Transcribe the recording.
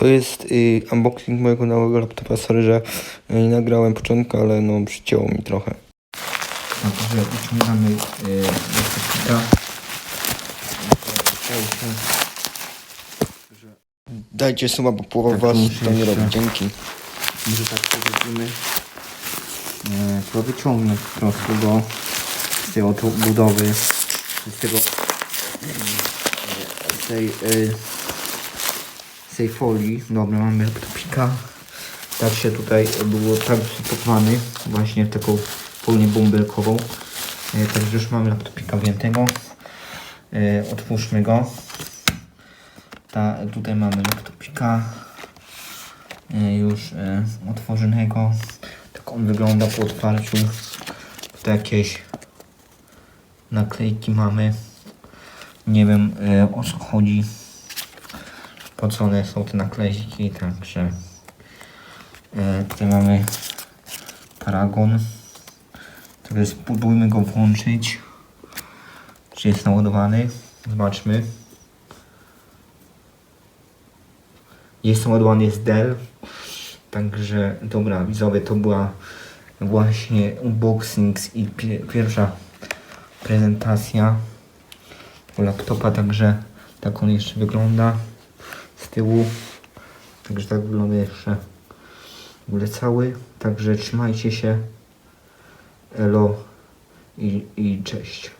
To jest y, unboxing mojego nowego laptopa. Sorry, że y, nie nagrałem początku, ale no przycięło mi trochę. Także uciągamy yy, laptopa. Dajcie suba, bo połowa Tak, was to nie robi. Dzięki. Może tak powiedzimy. E, to wyciągnąć po prostu go z tej oto budowy, z tego z tej, z tej folii. Dobra, mamy laptopika. Tak się tutaj było tak przypakowany właśnie w taką folię bąbelkową. E, także już mamy laptopika wziętego. E, otwórzmy go. Ta, tutaj mamy laptopika e, już otworzonego. Tak on wygląda po otwarciu. Tutaj jakieś naklejki mamy. Nie wiem o co chodzi. Po co one są te naklejki, także e, tutaj mamy paragon. Także spróbujmy go włączyć. Czy jest naładowany? Zobaczmy. Jest naładowany z Dell. Także dobra, widzowie, to była właśnie unboxing i pie- pierwsza prezentacja laptopa, także tak on jeszcze wygląda tyłu. Także tak wygląda jeszcze w ogóle cały. Także trzymajcie się. Elo i, i cześć.